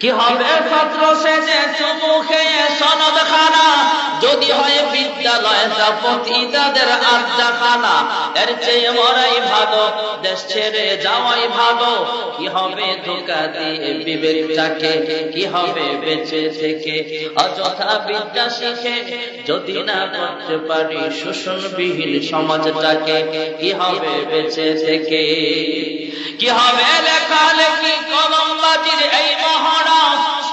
কি হবে? ছাত্র সেজে চুমু খেয়ে সনদ খানা যদি হয় বিদ্যালয়টা প্রতি তাদের আড্ডা খানা এর চেয়ে মরাই ভালো, দেশ ছেড়ে যাওয়াই ভালো। কি হবে ধোকা দিয়ে বিবেকটাকে কি হবে বেঁচে থেকে? অযথা বিদ্যা শিখে, যদি না করতে পারি শোষণবিহীন সমাজটাকে কি হবে বেঁচে থেকে? কি হবে লেখালেখি কলমবাজির এই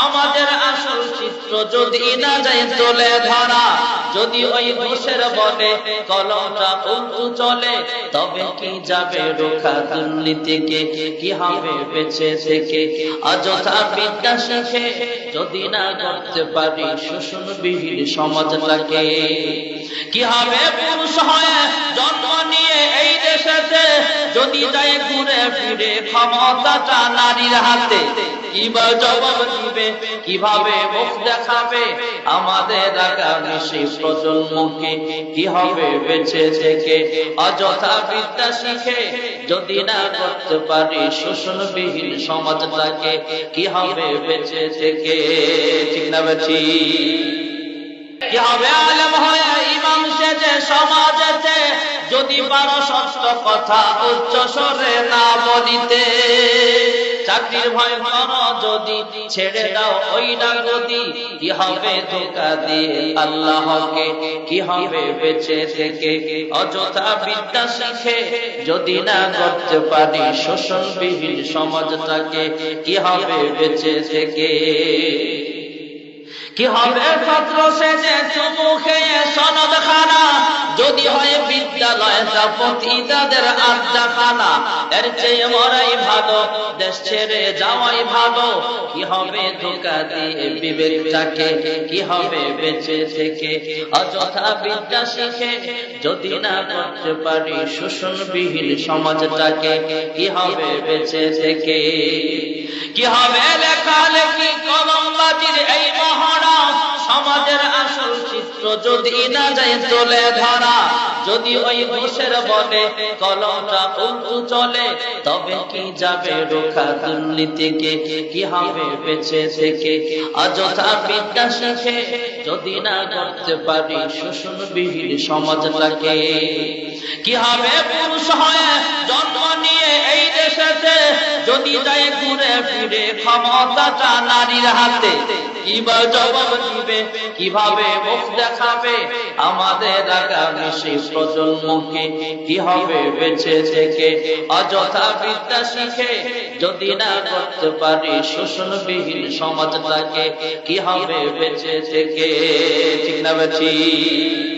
সমাজের আসল চিত্র যদি না যায় তোলে ধরা, যদি ওই ঘোষের বলে কলমটা উল্টু চলে, তবে কি যাবে রোখা দুর্নীতিকে? কি হবে বেঁচে থেকে? অযথা বিদ্যা শিখে, যদি না করতে পারি শোষণবিহীন সমাজটাকে। কি হবে পুরুষ হয়ে জন্ম নিয়ে এই দেশেতে? যদি যায় ঘুরে ফিরে ক্ষমতাটা নারীর হাতে কিবা জবাব দিবে কীভাবে মুখ দেখাবে? আমাদের আগামী প্রজন্মকে কি হবে বেঁচে থেকে অযথা বিদ্যা শিখে? যদি না করতে পারি, শোষণবিহীন সমাজটাকে কি হবে বেঁচে থেকে? ঠিক না বেছি কি হবে আলেম হয়ে ইমাম সেজে সমাজেতে যদি পারো সত্য কথা উচ্চ স্বরে না বলিতে। চাকরির ভয় করো যদি ছেড়ে দাও ওই না গদি কি হবে ধোকা দিয়ে? আল্লাহকে কি হবে বেঁচে থেকে? অযথা বিদ্যা শিখে যদি না করতে পারি, শোষণবিহীন সমাজটাকে কি হবে বেঁচে থেকে? কি হবে ছাত্র সেজে চুমু খেয়ে সনদ খানা যদি হয় বিদ্যালয়টা প্রতি তাদের আড্ডা খানা এর চেয়ে মরাই ভালো, দেশ ছেড়ে যাওয়াই ভালো। কি হবে ধোকা দিয়ে বিবেকটাকে কি হবে বেঁচে থেকে? অযথা বিদ্যা শিখে যদি না করতে পারি শোষণবিহীন সমাজটাকে, কি হবে বেঁচে থেকে? কি হবে লেখালেখি কলমবাজির এই মহড়া সমাজের আসল চিত্র যদি না যায় তোলে ধরা, যদি ওই ঘোষের বলে কলমটা উল্টু চলে, তবে কি যাবে রোখা দুর্নীতিকে? কি হবে বেঁচে থেকে? অযথা বিদ্যা শিখে যদি না করতে পারি শোষণবিহীন সমাজটাকে। কি হবে পুরুষ হয়ে জন্ম নিয়ে এই দেশেতে? যদি যায় ঘুরে ফিরে ক্ষমতাটা নারীর হাতে কিবা জবাব দিবে? কীভাবে মুখ দেখাবে? আমাদের আগামী সেই প্রজন্মকে কি হবে বেঁচে থেকে অযথা বিদ্যা শিখে? যদি না করতে পারি শোষণবিহীন সমাজটাকে কি হবে বেঁচে থেকে? ঠিক না বেছি